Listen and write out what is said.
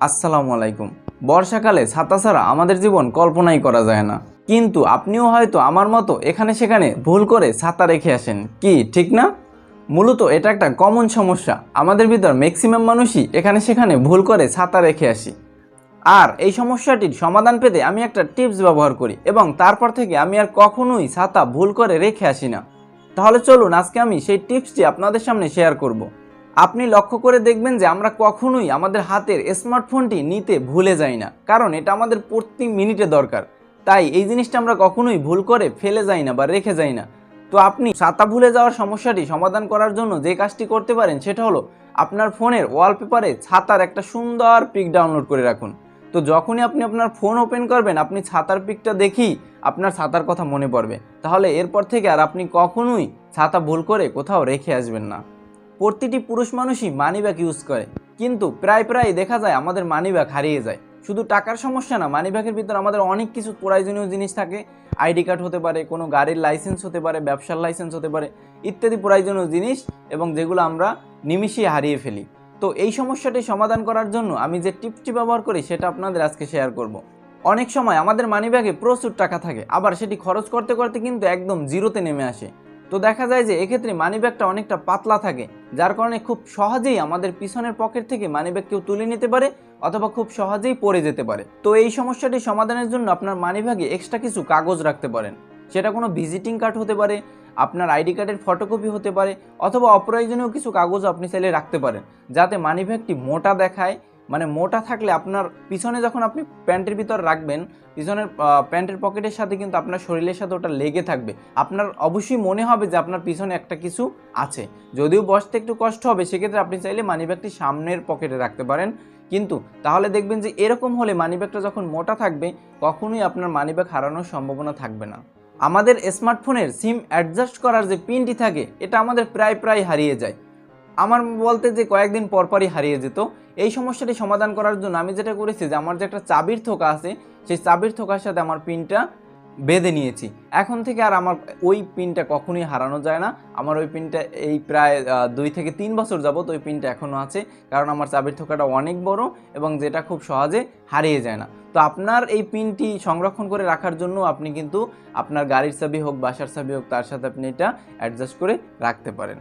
আসসালামু আলাইকুম। বর্ষাকালে ছাতা ছাড়া আমাদের জীবন কল্পনাই করা যায় না। কিন্তু আপনিও হয়তো আমার মতো এখানে সেখানে ভুল করে ছাতা রেখে আসেন। কি, ঠিক না? মূলত এটা একটা কমন সমস্যা। আমাদের ভিতর ম্যাক্সিমাম মানুষই এখানে সেখানে ভুল করে ছাতা রেখে আসি। আর এই সমস্যাটির সমাধান পেতে আমি একটা টিপস ব্যবহার করি এবং তারপর থেকে আমি আর কখনোই ছাতা ভুল করে রেখে আসি না। তাহলে চলুন আজকে আমি সেই টিপসটি আপনাদের সামনে শেয়ার করব। আপনি লক্ষ্য করে দেখবেন যে আমরা কখনোই আমাদের হাতের স্মার্টফোনটি নিতে ভুলে যাই না। কারণ এটা আমাদের প্রতি মিনিটে দরকার। তাই এই জিনিসটা আমরা কখনোই ভুল করে ফেলে যাই না বা রেখে যাই না। তো আপনি ছাতা ভুলে যাওয়ার সমস্যাটি সমাধান করার জন্য যে কাজটি করতে পারেন সেটা হলো আপনার ফোনের ওয়ালপেপারে ছাতার একটা সুন্দর পিক ডাউনলোড করে রাখুন। তো যখনই আপনি আপনার ফোন ওপেন করবেন, আপনি ছাতার পিকটা দেখি আপনার ছাতার কথা মনে পড়বে। তাহলে এরপর থেকে আর আপনি কখনোই ছাতা ভুল করে কোথাও রেখে আসবেন না। প্রতিটি পুরুষ মানুষই মানি ব্যাগ ইউজ করে। কিন্তু প্রায় প্রায় দেখা যায় আমাদের মানি ব্যাগ হারিয়ে যায়। শুধু টাকার সমস্যা না মানি ব্যাগের ভিতর আমাদের অনেক কিছু প্রয়োজনীয় জিনিস থাকে। আইডি কার্ড হতে পারে, কোনো গাড়ির লাইসেন্স হতে পারে, ব্যবসার লাইসেন্স হতে পারে, ইত্যাদি প্রয়োজনীয় জিনিস এবং যেগুলো আমরা নিমিষেই হারিয়ে ফেলি। তো এই সমস্যাটি সমাধান করার জন্য আমি যে টিপসটি ব্যবহার করি সেটা আপনাদের আজকে শেয়ার করব। অনেক সময় আমাদের মানিব্যাগে প্রচুর টাকা থাকে, আবার সেটি খরচ করতে করতে কিন্তু একদম জিরোতে নেমে আসে। তো দেখা যায় যে এক্ষেত্রে মানিব্যাগটা অনেকটা পাতলা থাকে, যার কারণে খুব সহজেই আমাদের পিছনের পকেট থেকে মানিব্যাগ কেউ তুলে নিতে পারে অথবা খুব সহজেই পড়ে যেতে পারে। তো এই সমস্যাটি সমাধানের জন্য আপনার মানিব্যাগে এক্সট্রা কিছু কাগজ রাখতে পারেন। সেটা কোনো ভিজিটিং কার্ড হতে পারে, আপনার আইডি কার্ডের ফটোকপি হতে পারে, অথবা অপ্রয়োজনীয় কিছু কাগজ আপনি চাইলে রাখতে পারেন, যাতে মানিব্যাগটি মোটা দেখায় মানে মোটা থাকলে আপনার পিছনে যখন আপনি প্যান্টের ভিতর রাখবেন, পিছনের প্যান্টের পকেটের সাথে কিন্তু আপনার শরীরের সাথে ওটা লেগে থাকবে। আপনার অবশ্যই মনে হবে যে আপনার পিছনে একটা কিছু আছে। যদিও বসতে একটু কষ্ট হবে, সেক্ষেত্রে আপনি চাইলে মানিব্যাগটি সামনের পকেটে রাখতে পারেন। কিন্তু তাহলে দেখবেন যে এরকম হলে মানিব্যাগটা যখন মোটা থাকবে, কখনোই আপনার মানিব্যাগ হারানোর সম্ভাবনা থাকবে না। আমাদের স্মার্টফোনের সিম অ্যাডজাস্ট করার যে পিনটি থাকে, এটা আমাদের প্রায় প্রায় হারিয়ে যায়। আমার বলতে যে কয়েকদিন পরপরই হারিয়ে যেত এই সমস্যাটি সমাধান করার জন্য আমি যেটা করেছি যে আমার যে একটা চাবির থোকা আছে, সেই চাবির থোকার সাথে আমার পিনটা বেঁধে নিয়েছি। এখন থেকে আর আমার ওই পিনটা কখনোই হারানো যায় না। আমার ওই পিনটা এই প্রায় দুই থেকে তিন বছর যাবত ওই পিনটা এখনও আছে। কারণ আমার চাবির থোকাটা অনেক বড় এবং যেটা খুব সহজে হারিয়ে যায় না। তো আপনার এই পিনটি সংরক্ষণ করে রাখার জন্য আপনি কিন্তু আপনার গাড়ির চাবি হোক, বাসার চাবি হোক, তার সাথে আপনি এটা অ্যাডজাস্ট করে রাখতে পারেন।